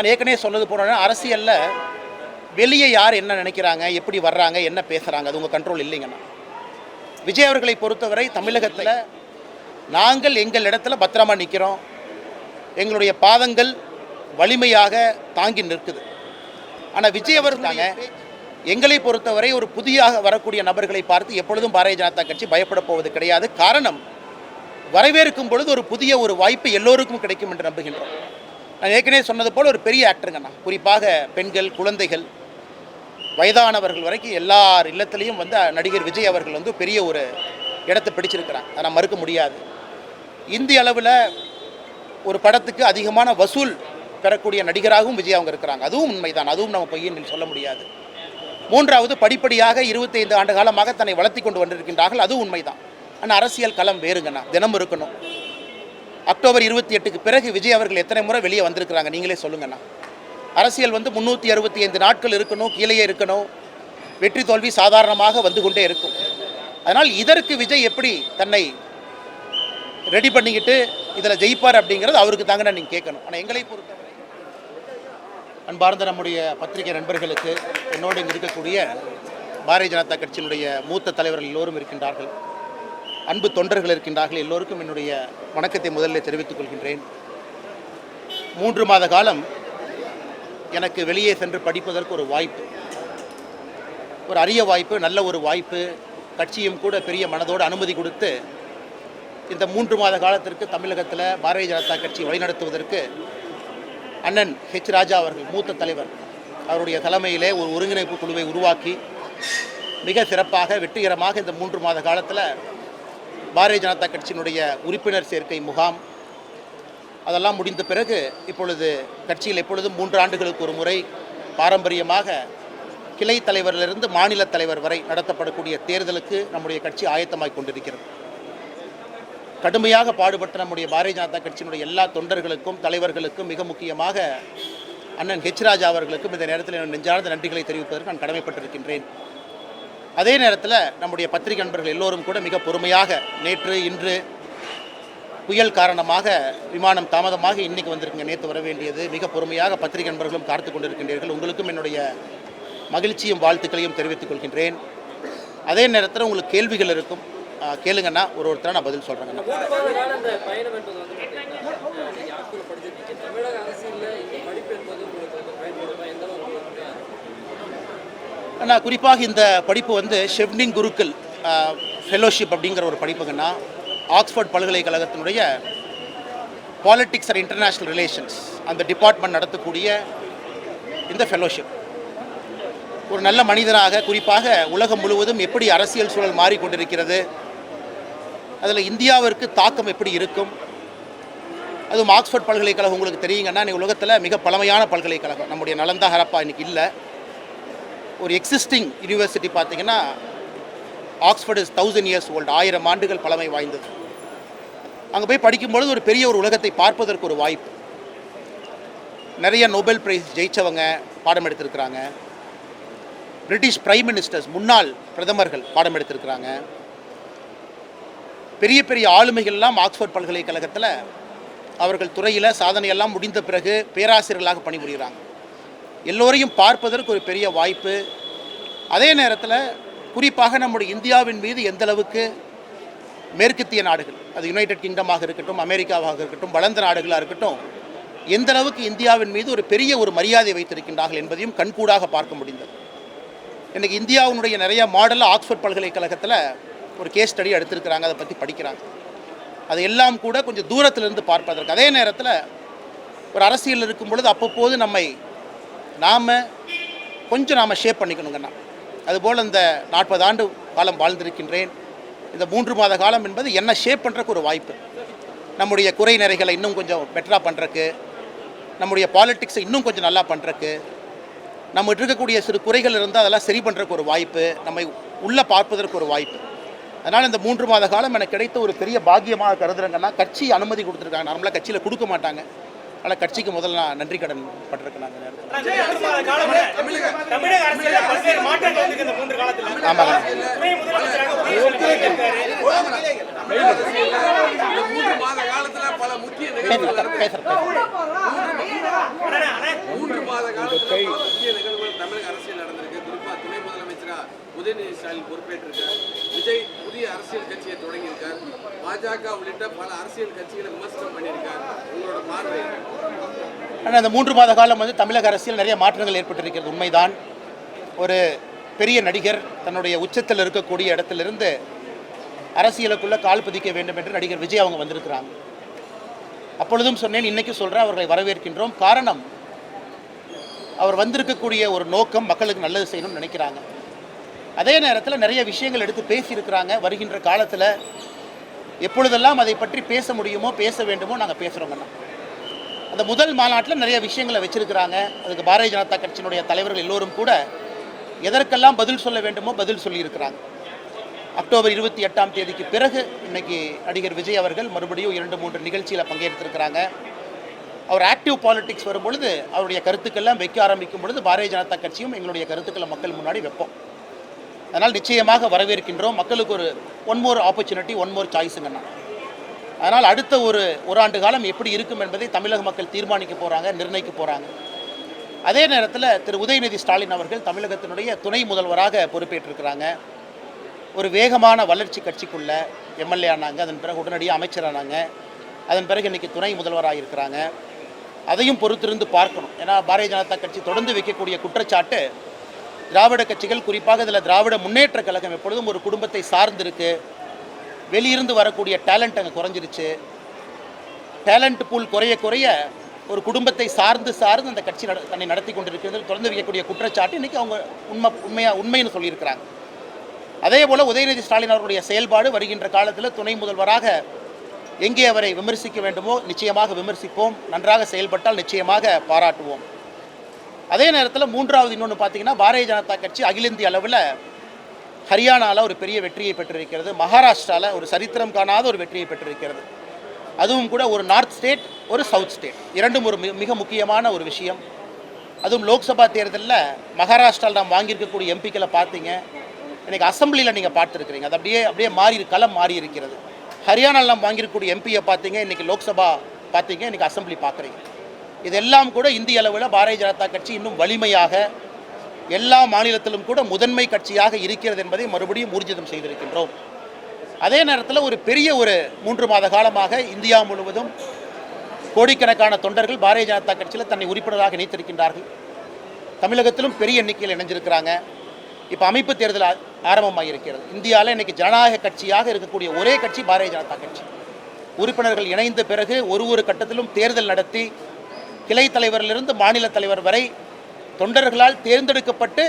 நான் ஏற்கனவே சொன்னது போன அரசியலில் வெளியே யார் என்ன நினைக்கிறாங்க எப்படி வர்றாங்க என்ன பேசுகிறாங்க அது உங்கள் கண்ட்ரோல் இல்லைங்கண்ணா. விஜய் அவர்களை பொறுத்தவரை தமிழகத்தில் நாங்கள் எங்கள் இடத்துல பத்திரமா நிற்கிறோம் எங்களுடைய பாதங்கள் வலிமையாக தாங்கி நிற்குது. ஆனால் விஜய் அவர்களாங்க எங்களை பொறுத்தவரை ஒரு புதியாக வரக்கூடிய நபர்களை பார்த்து எப்பொழுதும் பாரதிய ஜனதா கட்சி பயப்பட போவது கிடையாது. காரணம் வரவேற்கும் பொழுது ஒரு புதிய ஒரு வாய்ப்பு எல்லோருக்கும் கிடைக்கும் என்று நம்புகின்றோம். நான் ஏற்கனவே சொன்னது போல் ஒரு பெரிய ஆக்டருங்கண்ணா குறிப்பாக பெண்கள் குழந்தைகள் வயதானவர்கள் வரைக்கும் எல்லார் இல்லத்துலேயும் வந்து நடிகர் விஜய் அவர்கள் வந்து பெரிய ஒரு இடத்தை பிடிச்சிருக்கிறாங்க அதை நான் மறுக்க முடியாது. இந்திய அளவில் ஒரு படத்துக்கு அதிகமான வசூல் பெறக்கூடிய நடிகராகவும் விஜய் அவங்க இருக்கிறாங்க. அதுவும் உண்மைதான். அதுவும் நம்ம பொய்யின் சொல்ல முடியாது. மூன்றாவது படிப்படியாக இருபத்தைந்து ஆண்டு காலமாக தன்னை வளர்த்தி கொண்டு வந்திருக்கின்றார்கள். அதுவும் உண்மைதான். ஆனால் அரசியல் களம் வேறுங்கண்ணா. தினம் இருக்கணும். அக்டோபர் இருபத்தி எட்டுக்கு பிறகு விஜய் அவர்கள் எத்தனை முறை வெளியே வந்திருக்கிறாங்க? நீங்களே சொல்லுங்கண்ணா அரசியல் வந்து முந்நூற்றி அறுபத்தி ஐந்து நாட்கள் இருக்கணும் கீழேயே இருக்கணும். வெற்றி தோல்வி சாதாரணமாக வந்து கொண்டே இருக்கும். அதனால் இதற்கு விஜய் எப்படி தன்னை ரெடி பண்ணிக்கிட்டு இதில் ஜெயிப்பார் அப்படிங்கிறது அவருக்கு தாங்க நீங்கள் கேட்கணும். ஆனால் எங்களை பொறுத்தவரை அன்பார்ந்த நம்முடைய பத்திரிகை நண்பர்களுக்கு என்னோடு இருக்கக்கூடிய பாரதிய ஜனதா கட்சியினுடைய மூத்த தலைவர்கள் எல்லோரும் இருக்கின்றார்கள். அன்பு தொண்டர்கள் இருக்கின்றார்கள். எல்லோருக்கும் என்னுடைய வணக்கத்தை முதலில் தெரிவித்துக் கொள்கின்றேன். மூன்று மாத காலம் எனக்கு வெளியே சென்று படிப்பதற்கு ஒரு வாய்ப்பு. ஒரு அரிய வாய்ப்பு நல்ல ஒரு வாய்ப்பு கட்சியும் கூட பெரிய மனதோடு அனுமதி கொடுத்து இந்த மூன்று மாத காலத்திற்கு தமிழகத்தில் பாரதிய ஜனதா கட்சி வழிநடத்துவதற்கு அண்ணன் ஹெச் ராஜா அவர்கள் மூத்த தலைவர் அவருடைய தலைமையிலே ஒரு ஒருங்கிணைப்பு குழுவை உருவாக்கி மிக சிறப்பாக வெற்றிகரமாக இந்த மூன்று மாத காலத்தில் பாரதிய ஜனதா கட்சியினுடைய உறுப்பினர் சேர்க்கை முகாம். அதெல்லாம் முடிந்த பிறகு இப்பொழுது கட்சியில் எப்பொழுதும் மூன்று ஆண்டுகளுக்கு ஒரு முறை பாரம்பரியமாக கிளை தலைவரிலிருந்து மாநில தலைவர் வரை நடத்தப்படக்கூடிய தேர்தலுக்கு நம்முடைய கட்சி ஆயத்தமாய் கொண்டிருக்கிறது. கடுமையாக பாடுபட்ட நம்முடைய பாரதிய ஜனதா கட்சியினுடைய எல்லா தொண்டர்களுக்கும் தலைவர்களுக்கும் மிக முக்கியமாக அண்ணன் ஹெச் ராஜா அவர்களுக்கும் இந்த நேரத்தில் நெஞ்சார்ந்த நன்றிகளை தெரிவிப்பதற்கு நான் கடமைப்பட்டிருக்கின்றேன். அதே நேரத்தில் நம்முடைய பத்திரிகை நண்பர்கள் எல்லோரும் கூட மிக பொறுமையாக நேற்று இன்று புயல் காரணமாக விமானம் தாமதமாக இன்னைக்கு வந்திருக்குங்க. நேற்று வர வேண்டியது. மிக பொறுமையாக பத்திரிகை நண்பர்களும் காத்து கொண்டிருக்கின்றீர்கள். உங்களுக்கும் என்னுடைய மகிழ்ச்சியும் வாழ்த்துக்களையும் தெரிவித்துக் கொள்கின்றேன். அதே நேரத்தில் உங்களுக்கு கேள்விகள் இருக்கும். கேளுங்கன்னா கேளுங்கண்ணா. ஒரு ஒருத்தராக நான் பதில் சொல்கிறேங்கண்ணா மூன்றாவதான இந்த பயணம் என்பது வந்து பார்த்தீங்கன்னா, நீங்க ஆட்கள் படிச்சிருக்கீங்க தமிழக அரசியல்ல இந்த படிப்பு என்பது உங்களுக்கு வந்து பயன்படுமா எந்த அளவுக்கு உங்களுக்கு அண்ணா குறிப்பாக இந்த படிப்பு வந்து ஷெவ்னிங் குருக்கள் ஃபெலோஷிப் அப்படிங்கிற ஒரு படிப்புங்கன்னா ஆக்ஸ்ஃபோர்ட் பல்கலைக்கழகத்தினுடைய பாலிட்டிக்ஸ் அண்ட் இன்டர்நேஷ்னல் ரிலேஷன்ஸ் அந்த டிபார்ட்மெண்ட் நடத்தக்கூடிய இந்த ஃபெலோஷிப் ஒரு நல்ல மனிதனாக குறிப்பாக உலகம் முழுவதும் எப்படி அரசியல் சூழல் மாறிக்கொண்டிருக்கிறது அதில் இந்தியாவிற்கு தாக்கம் எப்படி இருக்கும் அதுவும் ஆக்ஸ்ஃபோர்ட் பல்கலைக்கழகம் உங்களுக்கு தெரியுங்கன்னா இன்னைக்கு உலகத்தில் மிக பழமையான பல்கலைக்கழகம். நம்முடைய நலந்தா ஹரப்பா இன்னைக்கு இல்லை. ஒரு எக்ஸிஸ்டிங் யூனிவர்சிட்டி பார்த்தீங்கன்னா Oxford is thousand years old ஆயிரம் ஆண்டுகள் பழமை வாய்ந்தது. அங்கே போய் படிக்கும்பொழுது ஒரு பெரிய ஒரு உலகத்தை பார்ப்பதற்கு ஒரு வாய்ப்பு. நிறைய நோபல் பிரைஸ் ஜெயித்தவங்க பாடம் எடுத்திருக்கிறாங்க. பிரிட்டிஷ் பிரைம் மினிஸ்டர்ஸ் முன்னாள் பிரதமர்கள் பாடம் எடுத்திருக்கிறாங்க. பெரிய பெரிய ஆளுமைகள்லாம் ஆக்ஸ்ஃபோர்ட் பல்கலைக்கழகத்தில் அவர்கள் துறையில் சாதனையெல்லாம் முடிந்த பிறகு பேராசிரியர்களாக பணிபுரிகிறாங்க. எல்லோரையும் பார்ப்பதற்கு ஒரு பெரிய வாய்ப்பு. அதே நேரத்தில் குறிப்பாக நம்முடைய இந்தியாவின் மீது எந்த அளவுக்கு மேற்கத்திய நாடுகள் அது யுனைடெட் கிங்டமாக இருக்கட்டும் அமெரிக்காவாக இருக்கட்டும் வளர்ந்த நாடுகளாக இருக்கட்டும் எந்த அளவுக்கு இந்தியாவின் மீது ஒரு பெரிய ஒரு மரியாதை வைத்திருக்கின்றார்கள் என்பதையும் கண்கூடாக பார்க்க முடிந்தது. இன்னைக்கு இந்தியாவினுடைய நிறைய மாடலில் ஆக்ஸ்ஃபோர்ட் பல்கலைக்கழகத்தில் ஒரு கேஸ் ஸ்டடி எடுத்திருக்கிறாங்க அதை பற்றி படிக்கிறாங்க. அது எல்லாம் கூட கொஞ்சம் தூரத்திலிருந்து பார்ப்பதற்கு. அதே நேரத்தில் ஒரு அரசியல் இருக்கும் பொழுது அப்பப்போது நம்மை நாம் கொஞ்சம் நாம் ஷேப் பண்ணிக்கணுங்கண்ணா. அதுபோல் இந்த நாற்பது ஆண்டு காலம் வாழ்ந்திருக்கின்றேன். இந்த மூன்று மாத காலம் என்பது என்ன ஷேப் பண்ணுறக்கு ஒரு வாய்ப்பு. நம்முடைய குறை நிறைகளை இன்னும் கொஞ்சம் பெட்டராக பண்ணுறக்கு நம்முடைய பாலிட்டிக்ஸை இன்னும் கொஞ்சம் நல்லா பண்ணுறக்கு நம்ம இருக்கக்கூடிய சிறு குறைகள் இருந்தால் அதெல்லாம் சரி பண்ணுறக்கு ஒரு வாய்ப்பு நம்மை உள்ளே பார்ப்பதற்கு ஒரு வாய்ப்பு. அதனால் இந்த மூன்று மாத காலம் எனக்கு கிடைத்த ஒரு பெரிய பாக்கியமாக கருதுறேங்கன்னா கட்சி அனுமதி கொடுத்துருக்காங்க. நார்மலாக கட்சியில் கொடுக்க மாட்டாங்க. ஆனால் கட்சிக்கு முதல்ல நான் நன்றி கடன் பட்டிருக்கேன் இந்த நேரத்தில் ஆமாங்க. பேசுகிறேன் தமிழக அரசியல் நடந்திருக்கு. குறிப்பா துணை முதலமைச்சரா உதயநிதி ஸ்டாலின் பொறுப்பேற்றிருக்கார். அரசியல் கட்சியை தொடங்கியிருக்கார். பாஜக உள்ளிட்ட பல அரசியல் கட்சிகளை விமர்சனம் பண்ணியிருக்கார். உங்களோட பார்வை ஆனால் அந்த மூன்று மாத காலம் வந்து தமிழக அரசியல் நிறைய மாற்றங்கள் ஏற்பட்டிருக்கிறது. உண்மைதான். ஒரு பெரிய நடிகர் தன்னுடைய உச்சத்தில் இருக்கக்கூடிய இடத்திலிருந்து அரசியலுக்குள்ள கால் பதிக்க வேண்டும் என்று நடிகர் விஜய் அவங்க வந்திருக்கிறாங்க. அப்பொழுதும் சொன்னேன் இன்னைக்கு சொல்கிறேன் அவர்களை வரவேற்கின்றோம். காரணம் அவர் வந்திருக்கக்கூடிய ஒரு நோக்கம் மக்களுக்கு நல்லது செய்யணும்னு நினைக்கிறாங்க. அதே நேரத்தில் நிறைய விஷயங்கள் எடுத்து பேசியிருக்கிறாங்க. வருகின்ற காலத்தில் எப்பொழுதெல்லாம் அதை பற்றி பேச முடியுமோ பேச வேண்டுமோ நாங்கள் பேசுகிறோங்கண்ணா அந்த முதல் மாநாட்டில் நிறைய விஷயங்களை வச்சிருக்கிறாங்க. அதுக்கு பாரதிய ஜனதா கட்சியினுடைய தலைவர்கள் எல்லோரும் கூட எதற்கெல்லாம் பதில் சொல்ல வேண்டுமோ பதில் சொல்லியிருக்கிறாங்க. அக்டோபர் இருபத்தி எட்டாம் தேதிக்கு பிறகு இன்னைக்கு நடிகர் விஜய் அவர்கள் மறுபடியும் இரண்டு மூன்று நிகழ்ச்சியில் பங்கேற்றிருக்கிறாங்க. அவர் ஆக்டிவ் பாலிடிக்ஸ் வரும்பொழுது அவருடைய கருத்துக்கள்லாம் வைக்க ஆரம்பிக்கும் பொழுது பாரதிய ஜனதா கட்சியும் எங்களுடைய கருத்துக்களை மக்கள் முன்னாடி வைப்போம். அதனால் நிச்சயமாக வரவேற்கின்றோம். மக்களுக்கு ஒரு one more opportunity one more சாய்ஸுங்கண்ணா அதனால் அடுத்த ஒரு ஒரு ஆண்டு காலம் எப்படி இருக்கும் என்பதை தமிழக மக்கள் தீர்மானிக்க போகிறாங்க நிர்ணயிக்க போகிறாங்க அதே நேரத்தில் திரு உதயநிதி ஸ்டாலின் அவர்கள் தமிழகத்தினுடைய துணை முதல்வராக பொறுப்பேற்றிருக்கிறாங்க. ஒரு வேகமான வளர்ச்சி கட்சிக்குள்ள எம்எல்ஏ ஆனாங்க அதன் பிறகு உடனடியாக அமைச்சரானாங்க அதன் பிறகு இன்றைக்கி துணை முதல்வராக இருக்கிறாங்க. அதையும் பொறுத்திருந்து பார்க்கணும். ஏன்னா பாரதிய ஜனதா கட்சி தொடர்ந்து வைக்கக்கூடிய குற்றச்சாட்டு திராவிட கட்சிகள் குறிப்பாக இதில் திராவிட முன்னேற்ற கழகம் எப்பொழுதும் ஒரு குடும்பத்தை சார்ந்திருக்கு. வெளியிருந்து வரக்கூடிய டேலண்ட் அங்கே குறைஞ்சிருச்சு. டேலண்ட் பூல் குறைய குறைய ஒரு குடும்பத்தை சார்ந்து சார்ந்து அந்த கட்சி நட தன்னை நடத்தி கொண்டிருக்கிறது. தொடர்ந்து வைக்கக்கூடிய குற்றச்சாட்டு இன்றைக்கி அவங்க உண்மை உண்மையாக உண்மைன்னு சொல்லியிருக்கிறாங்க. அதே போல் உதயநிதி ஸ்டாலின் அவர்களுடைய செயல்பாடு வருகின்ற காலத்தில் துணை முதல்வராக எங்கே அவரை விமர்சிக்க வேண்டுமோ நிச்சயமாக விமர்சிப்போம். நன்றாக செயல்பட்டால் நிச்சயமாக பாராட்டுவோம். அதே நேரத்தில் மூன்றாவது இன்னொன்று பார்த்தீங்கன்னா பாரதிய ஜனதா கட்சி அகில இந்திய அளவில் ஹரியானாவில் ஒரு பெரிய வெற்றியை பெற்றிருக்கிறது. மகாராஷ்டிராவில் ஒரு சரித்திரம் காணாத ஒரு வெற்றியை பெற்றிருக்கிறது. அதுவும் கூட ஒரு நார்த் ஸ்டேட் ஒரு சவுத் ஸ்டேட். இரண்டும் ஒரு மிக முக்கியமான ஒரு விஷயம். அதுவும் லோக்சபா தேர்தலில் மகாராஷ்டிராவில் நாம் வாங்கியிருக்கக்கூடிய எம்பிக்களை பார்த்தீங்க இன்னைக்கு அசம்பிளியில் நீங்கள் பார்த்துருக்கிறீங்க. அது அப்படியே அப்படியே மாறி களம் மாறி இருக்கிறது. ஹரியானாவில் நாம் வாங்கியிருக்கக்கூடிய எம்பியை பார்த்தீங்க இன்றைக்கி லோக்சபா பார்த்தீங்க இன்றைக்கி அசம்பிளி பார்க்குறீங்க இதெல்லாம் கூட இந்திய அளவில் பாரதிய ஜனதா கட்சி இன்னும் வலிமையாக எல்லா மாநிலத்திலும் கூட முதன்மை கட்சியாக இருக்கிறது என்பதை மறுபடியும் ஊர்ஜிதம் செய்திருக்கின்றோம். அதே நேரத்தில் ஒரு பெரிய ஒரு மூன்று மாத காலமாக இந்தியா முழுவதும் கோடிக்கணக்கான தொண்டர்கள் பாரதிய ஜனதா கட்சியில் தன்னை உறுப்பினராக இணைத்திருக்கின்றார்கள் தமிழகத்திலும் பெரிய எண்ணிக்கையில் இணைஞ்சிருக்கிறாங்க. இப்போ அமைப்பு தேர்தல் ஆ- ஆரம்பமாகியிருக்கிறது இந்தியாவில் இன்றைக்கி ஜனநாயக கட்சியாக இருக்கக்கூடிய ஒரே கட்சி பாரதிய ஜனதா கட்சி. உறுப்பினர்கள் இணைந்த பிறகு ஒரு ஒரு கட்டத்திலும் தேர்தல் நடத்தி கிளை தலைவரிலிருந்து மாநில தலைவர் வரை தொண்டர்களால் தேர்ந்தெடுக்கப்பட்டு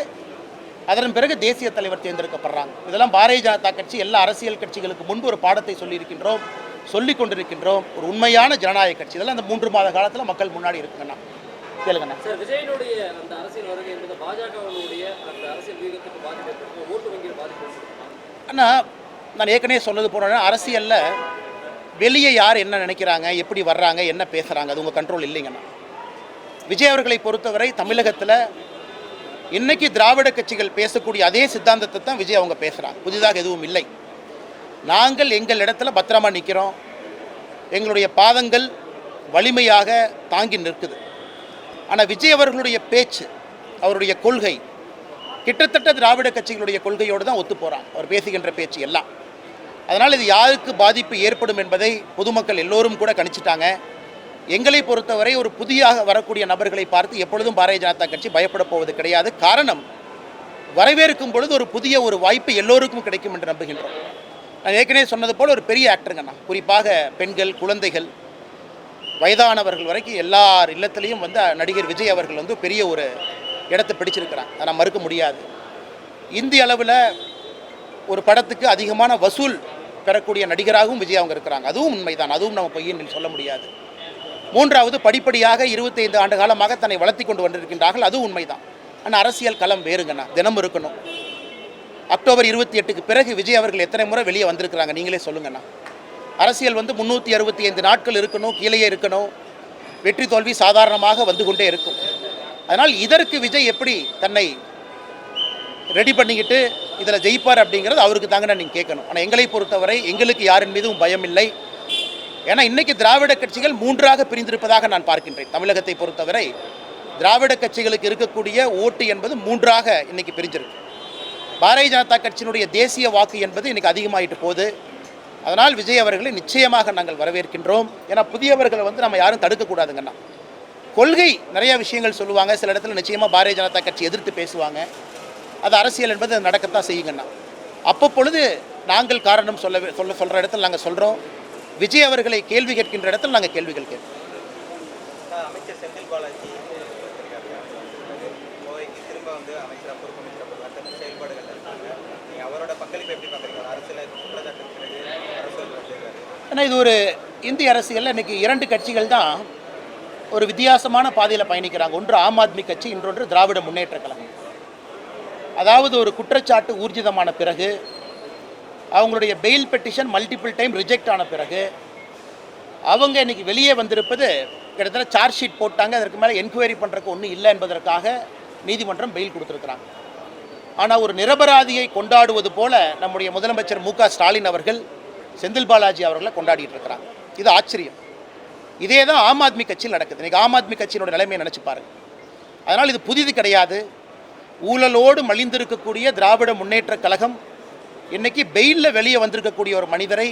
அதன் பிறகு தேசிய தலைவர் தேர்ந்தெடுக்கப்படுறாங்க. இதெல்லாம் பாரதிய ஜனதா கட்சி எல்லா அரசியல் கட்சிகளுக்கு முன்பு ஒரு பாடத்தை சொல்லியிருக்கின்றோம் சொல்லிக் கொண்டிருக்கின்றோம். ஒரு உண்மையான ஜனநாயக கட்சி. இதெல்லாம் அந்த மூன்று மாத காலத்தில் மக்கள் முன்னாடி இருக்குங்கண்ணா. கேளுங்கண்ணா. சார் விஜயனுடைய அந்த அரசியல் வருகை என்பது பாஜகவினுடைய அந்த அரசியல் வியூகத்துக்கு பாதிப்பு ஏற்படுத்தும் ஓட்டு வங்கியில் பாதிப்பு ஏற்படுத்தும் ஆனால் நான் ஏற்கனவே சொன்னது போனேன் அரசியலில் வெளியே யார் என்ன நினைக்கிறாங்க எப்படி வர்றாங்க என்ன பேசுகிறாங்க அது உங்கள் கண்ட்ரோல் இல்லைங்கண்ணா. விஜய் அவர்களை பொறுத்தவரை தமிழகத்தில் இன்னைக்கு திராவிட கட்சிகள் பேசக்கூடிய அதே சித்தாந்தத்தை தான் விஜய் அவங்க பேசுகிறாங்க புதிதாக எதுவும் இல்லை. நாங்கள் எங்கள் இடத்துல பத்திரமா நிற்கிறோம் எங்களுடைய பாதங்கள் வலிமையாக தாங்கி நிற்குது. ஆனால் விஜய் அவர்களுடைய பேச்சு அவருடைய கொள்கை கிட்டத்தட்ட திராவிட கட்சிகளுடைய கொள்கையோடு தான் ஒத்து போகிறான் அவர் பேசுகின்ற பேச்சு எல்லாம். அதனால் இது யாருக்கு பாதிப்பு ஏற்படும் என்பதை பொதுமக்கள் எல்லோரும் கூட கணிச்சிட்டாங்க. எங்களை பொறுத்தவரை ஒரு புதியாக வரக்கூடிய நபர்களை பார்த்து எப்பொழுதும் பாரதிய ஜனதா கட்சி பயப்பட போவது கிடையாது. காரணம் வரவேற்கும் பொழுது ஒரு புதிய ஒரு வாய்ப்பு எல்லோருக்கும் கிடைக்கும் என்று நம்புகின்றோம். நான் ஏற்கனவே சொன்னது போல் ஒரு பெரிய ஆக்டருங்கண்ணா குறிப்பாக பெண்கள் குழந்தைகள் வயதானவர்கள் வரைக்கும் எல்லார் இல்லத்திலையும் வந்து நடிகர் விஜய் அவர்கள் வந்து பெரிய ஒரு இடத்தை பிடிச்சிருக்கிறாங்க அதை மறுக்க முடியாது. இந்திய அளவில் ஒரு படத்துக்கு அதிகமான வசூல் பெறக்கூடிய நடிகராகவும் விஜய் அவங்க இருக்கிறாங்க. அதுவும் உண்மைதான். அதுவும் நம்ம பொய்யின் சொல்ல முடியாது. மூன்றாவது படிப்படியாக இருபத்தைந்து ஆண்டு காலமாக தன்னை வளர்த்தி கொண்டு வந்திருக்கின்றார்கள். அதுவும் உண்மைதான். ஆனால் அரசியல் களம் வேறுங்கண்ணா. தினம் இருக்கணும். அக்டோபர் இருபத்தி எட்டுக்கு பிறகு விஜய் அவர்கள் எத்தனை முறை வெளியே வந்திருக்கிறாங்க நீங்களே சொல்லுங்கண்ணா. அரசியல் வந்து முந்நூற்றி அறுபத்தி ஐந்து நாட்கள் இருக்கணும் கீழேயே இருக்கணும். வெற்றி தோல்வி சாதாரணமாக வந்து கொண்டே இருக்கும். அதனால் இதற்கு விஜய் எப்படி தன்னை ரெடி பண்ணிக்கிட்டு இதில் ஜெயிப்பார் அப்படிங்கிறது அவருக்கு தாங்கண்ணா நீங்கள் கேட்கணும். ஆனால் எங்களை பொறுத்தவரை எங்களுக்கு யாரின் மீதும் பயம் இல்லை ஏன்னா இன்னைக்கு திராவிட கட்சிகள் மூன்றாக பிரிந்திருப்பதாக நான் பார்க்கின்றேன். தமிழகத்தை பொறுத்தவரை திராவிட கட்சிகளுக்கு இருக்கக்கூடிய ஓட்டு என்பது மூன்றாக இன்னைக்கு பிரிஞ்சிருக்கு. பாரதிய ஜனதா கட்சியினுடைய தேசிய வாக்கு என்பது இன்னைக்கு அதிகமாயிட்டு போகுது. அதனால் விஜய் அவர்களை நிச்சயமாக நாங்கள் வரவேற்கின்றோம். ஏன்னா புதியவர்களை வந்து நம்ம யாரும் தடுக்கக்கூடாதுங்கண்ணா. கொள்கை நிறைய விஷயங்கள் சொல்லுவாங்க. சில இடத்துல நிச்சயமாக பாரதிய ஜனதா கட்சி எதிர்த்து பேசுவாங்க. அது அரசியல் என்பது நடக்கத்தான் செய்யுங்கண்ணா. அப்பப்பொழுது நாங்கள் காரணம் சொல்ல சொல்ல சொல்கிற இடத்துல நாங்கள் சொல்கிறோம் விஜய் அவர்களை கேள்வி கேட்கின்ற இடத்துல நாங்கள் கேள்விகள் கேட்போம். ஏன்னா இது ஒரு இந்திய அரசியலில் இன்னைக்கு இரண்டு கட்சிகள் தான் ஒரு வித்தியாசமான பாதையில் பயணிக்கிறாங்க. ஒன்று ஆம் ஆத்மி கட்சி இன்னொன்று திராவிட முன்னேற்ற கழகம். அதாவது ஒரு குற்றச்சாட்டு ஊர்ஜிதமான பிறகு அவங்களுடைய bail petition multiple time reject ஆன பிறகு அவங்க இன்னைக்கு வெளியே வந்திருப்பது கிட்டத்தட்ட சார்ஜ் ஷீட் போட்டாங்க. அதற்கு மேலே என்கொயரி பண்ணுறதுக்கு ஒன்றும் இல்லை என்பதற்காக நீதிமன்றம் பெயில் கொடுத்துருக்குறாங்க. ஆனால் ஒரு நிரபராதியை கொண்டாடுவது போல நம்முடைய முதலமைச்சர் மு ஸ்டாலின் அவர்கள் செந்தில் பாலாஜி அவர்களை கொண்டாடிட்டு இருக்கிறாங்க இது ஆச்சரியம். இதே தான் ஆம் ஆத்மி கட்சியில் நடக்குது. இன்றைக்கி ஆம் ஆத்மி கட்சியினோட நிலைமையை நினச்சி பாருங்க. அதனால் இது புதிது கிடையாது. ஊழலோடு மலிந்திருக்கக்கூடிய திராவிட முன்னேற்ற கழகம் இன்னைக்கு பெயிலில் வெளியே வந்திருக்கக்கூடிய ஒரு மனிதரை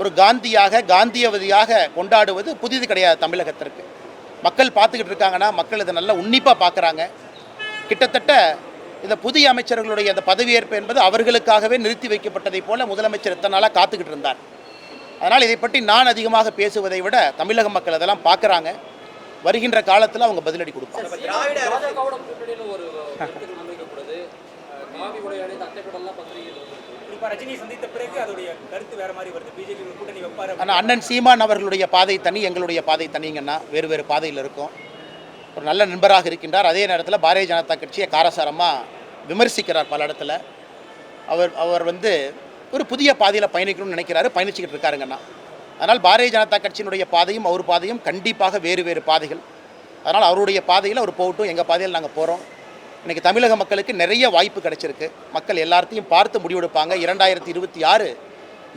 ஒரு காந்தியாக காந்தியவதியாக கொண்டாடுவது புதிது கிடையாது தமிழகத்திற்கு. மக்கள் பார்த்துக்கிட்டு இருக்காங்கன்னா மக்கள் இதை நல்லா உன்னிப்பாக பார்க்குறாங்க. கிட்டத்தட்ட இந்த புதிய அமைச்சர்களுடைய அந்த பதவியேற்பு என்பது அவர்களுக்காகவே நிறுத்தி வைக்கப்பட்டதைப் போல முதலமைச்சர் எத்தனை நாளாக காத்துக்கிட்டு இருந்தார். அதனால் இதை பற்றி நான் அதிகமாக பேசுவதை விட தமிழக மக்கள் அதெல்லாம் பார்க்குறாங்க. வருகின்ற காலத்தில் அவங்க பதிலடி கொடுப்பாங்க. திராவிட குறிப்பா ரஜினி சந்தித்த பிறகு அதோடைய கருத்து வேற மாதிரி வருது. பிஜேபி கூட்டணி வைப்பாரு? ஆனால் அண்ணன் சீமான் அவர்களுடைய பாதை தனி எங்களுடைய பாதை தனிங்கன்னா வேறு வேறு பாதையில் இருக்கும். ஒரு நல்ல நண்பராக இருக்கின்றார். அதே நேரத்தில் பாரதிய ஜனதா கட்சியை காரசாரமாக விமர்சிக்கிறார் பல இடத்துல. அவர் அவர் வந்து ஒரு புதிய பாதையில் பயணிக்கணும்னு நினைக்கிறாரு. பயணிச்சுக்கிட்டு இருக்காருங்கண்ணா. அதனால் பாரதிய ஜனதா கட்சியினுடைய பாதையும் அவர் பாதையும் கண்டிப்பாக வேறு வேறு பாதைகள். அதனால் அவருடைய பாதையில் அவர் போகட்டும். எங்கள் பாதையில் நாங்கள் போகிறோம் இன்றைக்கி தமிழக மக்களுக்கு நிறைய வாய்ப்பு கிடைச்சிருக்கு. மக்கள் எல்லாத்தையும் பார்த்து முடிவெடுப்பாங்க. இரண்டாயிரத்தி இருபத்தி ஆறு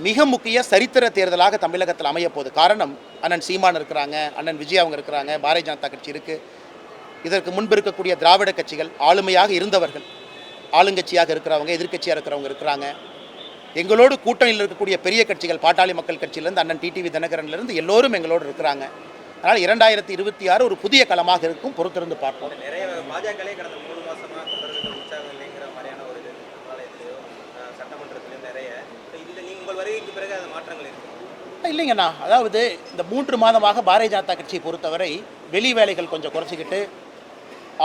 மிக முக்கிய சரித்திர தேர்தலாக தமிழகத்தில் அமைய போகுது. காரணம் அண்ணன் சீமான் இருக்கிறாங்க அண்ணன் விஜய் அவங்க இருக்கிறாங்க பாரதிய ஜனதா கட்சி இருக்குது இதற்கு முன்பு இருக்கக்கூடிய திராவிட கட்சிகள் ஆளுமையாக இருந்தவர்கள் ஆளுங்கட்சியாக இருக்கிறவங்க எதிர்க்கட்சியாக இருக்கிறவங்க இருக்கிறாங்க. எங்களோடு கூட்டணியில் இருக்கக்கூடிய பெரிய கட்சிகள் பாட்டாளி மக்கள் கட்சியிலேருந்து அண்ணன் டிடிவி தினகரன்லேருந்து எல்லோரும் எங்களோடு இருக்கிறாங்க. அதனால் இரண்டாயிரத்தி இருபத்தி ஆறு ஒரு புதிய களமாக இருக்கும் பொறுத்திருந்து பார்ப்போம். நிறைய பாஜகவே கடந்த வருகைக்கு பிறகு அந்த மாற்றங்கள் இருக்கு. இல்லைங்கண்ணா. அதாவது இந்த மூன்று மாதமாக பாரதிய ஜனதா கட்சியை பொறுத்தவரை வெளி வேலைகள் கொஞ்சம் குறைச்சிக்கிட்டு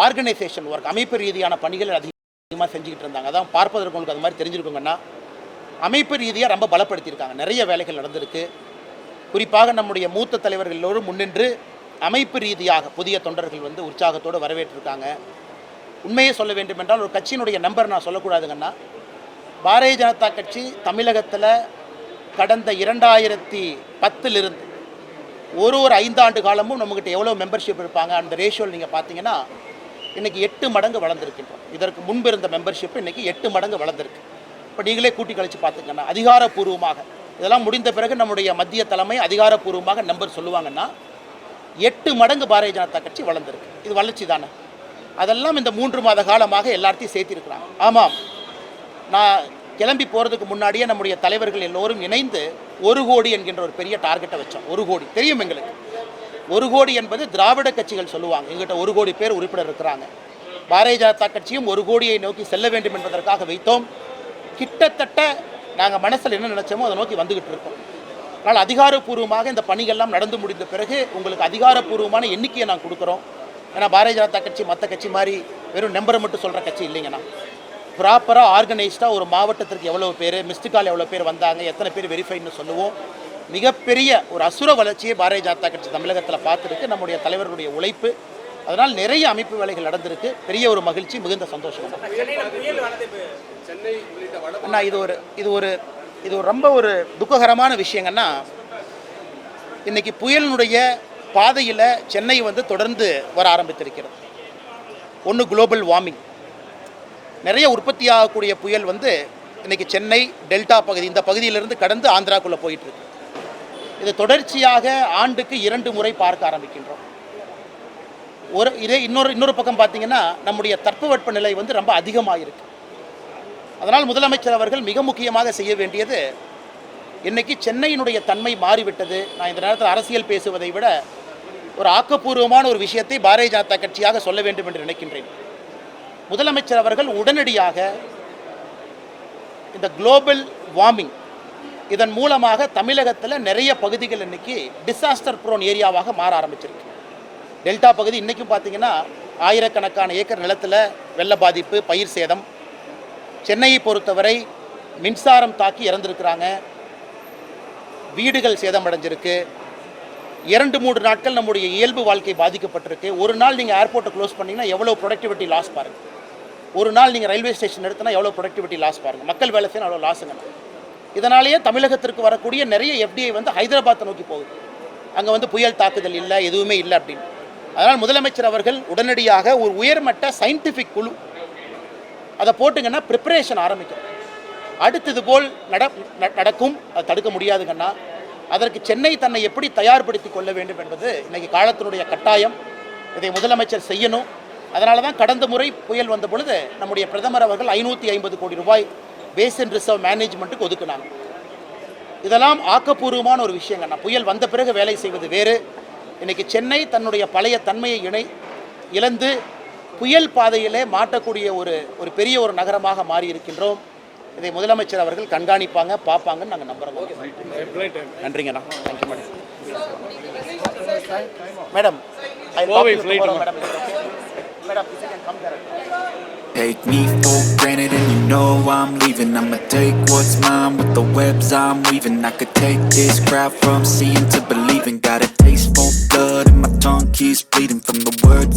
ஆர்கனைசேஷன் ஒர்க் அமைப்பு ரீதியான பணிகள் அதிகமாக செஞ்சுக்கிட்டு இருந்தாங்க. அதான் பார்ப்பதற்கு உங்களுக்கு அது மாதிரி தெரிஞ்சிருக்கோங்கன்னா அமைப்பு ரீதியாக ரொம்ப பலப்படுத்தியிருக்காங்க. நிறைய வேலைகள் நடந்திருக்கு. குறிப்பாக நம்முடைய மூத்த தலைவர்கள் எல்லோரும் முன்னின்று அமைப்பு ரீதியாக புதிய தொண்டர்கள் வந்து உற்சாகத்தோடு வரவேற்றிருக்காங்க. உண்மையை சொல்ல வேண்டும் என்றால் ஒரு கட்சியினுடைய நம்பர் நான் சொல்லக்கூடாதுங்கன்னா பாரதிய ஜனதா கட்சி தமிழகத்தில் கடந்த இரண்டாயிரத்தி பத்திலிருந்து ஒரு ஒரு ஐந்தாண்டு காலமும் நம்மகிட்ட எவ்வளோ மெம்பர்ஷிப் இருப்பாங்க? அந்த ரேஷியோவில் நீங்கள் பார்த்தீங்கன்னா இன்றைக்கி எட்டு மடங்கு வளர்ந்துருக்கின்றோம். இதற்கு முன்பு இருந்த மெம்பர்ஷிப் இன்றைக்கி எட்டு மடங்கு வளர்ந்துருக்கு. இப்போ நீங்களே கூட்டி கழித்து பார்த்துக்கண்ணா அதிகாரப்பூர்வமாக இதெல்லாம் முடிந்த பிறகு நம்முடைய மத்திய தலைமை அதிகாரப்பூர்வமாக நம்பர் சொல்லுவாங்கன்னா எட்டு மடங்கு பாரதிய ஜனதா கட்சி வளர்ந்துருக்கு. இது வளர்ச்சி தானே? அதெல்லாம் இந்த மூன்று மாத காலமாக எல்லாத்தையும் சேர்த்திருக்கிறாங்க. ஆமாம். நான் கிளம்பி போகிறதுக்கு முன்னாடியே நம்முடைய தலைவர்கள் எல்லோரும் இணைந்து ஒரு கோடி என்கின்ற ஒரு பெரிய டார்கெட்டை வச்சோம். ஒரு கோடி. தெரியும் எங்களுக்கு? ஒரு கோடி என்பது திராவிட கட்சிகள் சொல்லுவாங்க. எங்கிட்ட ஒரு கோடி பேர் உறுப்பினர் இருக்கிறாங்க. பாரதிய ஜனதா கட்சியும் ஒரு கோடியை நோக்கி செல்ல வேண்டும் என்பதற்காக வைத்தோம். கிட்டத்தட்ட நாங்கள் மனசில் என்ன நினைச்சோமோ அதை நோக்கி வந்துகிட்டு இருக்கோம். அதனால் அதிகாரப்பூர்வமாக இந்த பணிகள்லாம் நடந்து முடிந்த பிறகு உங்களுக்கு அதிகாரப்பூர்வமான எண்ணிக்கையை நான் கொடுக்குறோம். ஏன்னா பாரதிய ஜனதா கட்சி மற்ற கட்சி மாதிரி வெறும் நம்பரை மட்டும் சொல்கிற கட்சி இல்லைங்கண்ணா. ப்ராப்பராக ஆர்கனைஸ்டாக ஒரு மாவட்டத்திற்கு எவ்வளோ பேர் மிஸ்டு கால் எவ்வளோ பேர் வந்தாங்க எத்தனை பேர் வெரிஃபைன்னு சொல்லுவோம். மிகப்பெரிய ஒரு அசுர வளர்ச்சியை பாரதிய ஜனதா கட்சி தமிழகத்தில் பார்த்துருக்கு. நம்முடைய தலைவர்களுடைய உழைப்பு அதனால் நிறைய அமைப்பு வேலைகள் நடந்திருக்கு. பெரிய ஒரு மகிழ்ச்சி மிகுந்த சந்தோஷம். அண்ணா இது ஒரு இது ஒரு இது ஒரு ரொம்ப ஒரு துக்ககரமான விஷயங்கன்னா இன்னைக்கு புயலினுடைய பாதையில் சென்னை வந்து தொடர்ந்து வர ஆரம்பித்திருக்கிறது. ஒன்று குளோபல் வார்மிங் நிறைய உற்பத்தி ஆகக்கூடிய புயல் வந்து இன்றைக்கி சென்னை டெல்டா பகுதி இந்த பகுதியிலிருந்து கடந்து ஆந்திராக்குள்ளே போயிட்டுருக்கு இது தொடர்ச்சியாக ஆண்டுக்கு இரண்டு முறை பார்க்க ஆரம்பிக்கின்றோம். ஒரு இதே இன்னொரு இன்னொரு பக்கம் பார்த்தீங்கன்னா நம்முடைய தட்பவெட்ப நிலை வந்து ரொம்ப அதிகமாக இருக்குது அதனால் முதலமைச்சர் அவர்கள் மிக முக்கியமாக செய்ய வேண்டியது இன்றைக்கி சென்னையினுடைய தன்மை மாறிவிட்டது. நான் இந்த நேரத்தில் அரசியல் பேசுவதை விட ஒரு ஆக்கப்பூர்வமான ஒரு விஷயத்தை பாரதிய ஜனதா கட்சியாக சொல்ல வேண்டும் என்று நினைக்கின்றேன். முதலமைச்சர் அவர்கள் உடனடியாக இந்த குளோபல் வார்மிங் இதன் மூலமாக தமிழகத்தில் நிறைய பகுதிகள் இன்னைக்கு டிசாஸ்டர் ப்ரோன் ஏரியாவாக மாற ஆரம்பிச்சிருக்கு. டெல்டா பகுதி இன்றைக்கும் பார்த்தீங்கன்னா ஆயிரக்கணக்கான ஏக்கர் நிலத்தில் வெள்ள பாதிப்பு பயிர் சேதம். சென்னையை பொறுத்தவரை மின்சாரம் தாக்கி இறந்துருக்கிறாங்க. வீடுகள் சேதமடைஞ்சிருக்கு. இரண்டு மூன்று நாட்கள் நம்முடைய இயல்பு வாழ்க்கை பாதிக்கப்பட்டிருக்கு. ஒரு நாள் நீங்கள் ஏர்போர்ட்டை க்ளோஸ் பண்ணிங்கன்னா எவ்வளோ ப்ரொடக்டிவிட்டி லாஸ் பாருங்கள் ஒரு நாள் நீங்கள் ரயில்வே ஸ்டேஷன் எடுத்தினா எவ்வளோ ப்ரொடக்டிவிட்டி லாஸ் பாருங்கள் மக்கள் வேலை செய்யணும் அவ்வளோ லாஸுங்க இதனாலேயே தமிழகத்திற்கு வரக்கூடிய நிறைய எஃப்டிஐ வந்து ஹைதராபாத்தை நோக்கி போகுது. அங்கே வந்து புயல் தாக்குதல் இல்லை எதுவுமே இல்லை அப்படின்னு. அதனால் முதலமைச்சர் அவர்கள் உடனடியாக ஒரு உயர்மட்ட சயின்டிஃபிக் குழு அதை போட்டுங்கன்னா ப்ரிப்பரேஷன் ஆரம்பிக்கும். அடுத்தது போல் நட நடக்கும் அதை தடுக்க முடியாதுங்கன்னா அதற்கு சென்னை தன்னை எப்படி தயார்படுத்தி கொள்ள வேண்டும் என்பது இன்னைக்கு காலத்தினுடைய கட்டாயம். இதை முதலமைச்சர் செய்யணும். அதனால தான் கடந்த முறை புயல் வந்த பொழுது நம்முடைய பிரதமர் அவர்கள் ஐநூற்றி ஐம்பது கோடி ரூபாய் பேசின் ரிசர்வ் மேனேஜ்மெண்ட்டுக்கு ஒதுக்குனாங்க. இதெல்லாம் ஆக்கப்பூர்வமான ஒரு விஷயங்கண்ணா புயல் வந்த பிறகு வேலை செய்வது வேறு. இன்னைக்கு சென்னை தன்னுடைய பழைய தன்மையை இணை இழந்து புயல் பாதையிலே மாட்டக்கூடிய ஒரு ஒரு பெரிய ஒரு நகரமாக மாறி இருக்கின்றோம் இதை முதலமைச்சர் அவர்கள் கண்காணிப்பாங்க பார்ப்பாங்கன்னு நாங்கள் நம்புகிறோம் நன்றிங்கண்ணா thank you madam madam madam madam come Take me for granted and you know I'm leaving I'ma take what's mine with the webs I'm weaving I could take this crowd from seeing to believing Got a taste for blood and my tongue keeps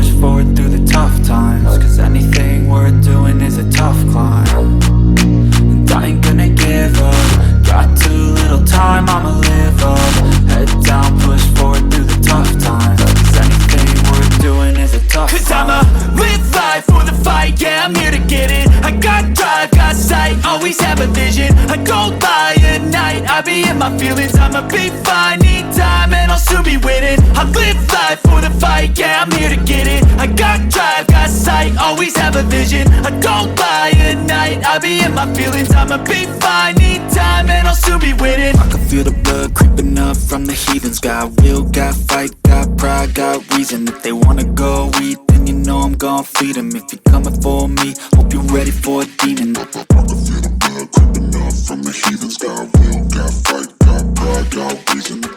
push forward through the tough times Cause anything worth doing is a tough climb. And I ain't gonna give up. Got too little time, I'ma live up. Head down, push forward through the tough times Cause anything worth doing is a tough Cause climb. I'ma live life for the fight, yeah, I'm here to Oh, always have a vision. I go by at night, I be in my feelings. I'ma be fine, need time, and I'll soon be winning. I live life for the fight, yeah, I'm here to get it. I got drive, got sight, always have a vision. I go by at night, I be in my feelings. I'ma be fine, need time, and I'll soon be winning. I can feel the blood creeping up from the heathens. Got will, got fight, got pride, got reason. If they wanna go eat, know I'm gon' feed him. If you're coming for me, hope you're ready for a demon. I feel the blood creeping up from the heathens Got will, got fight, got pride, got reason.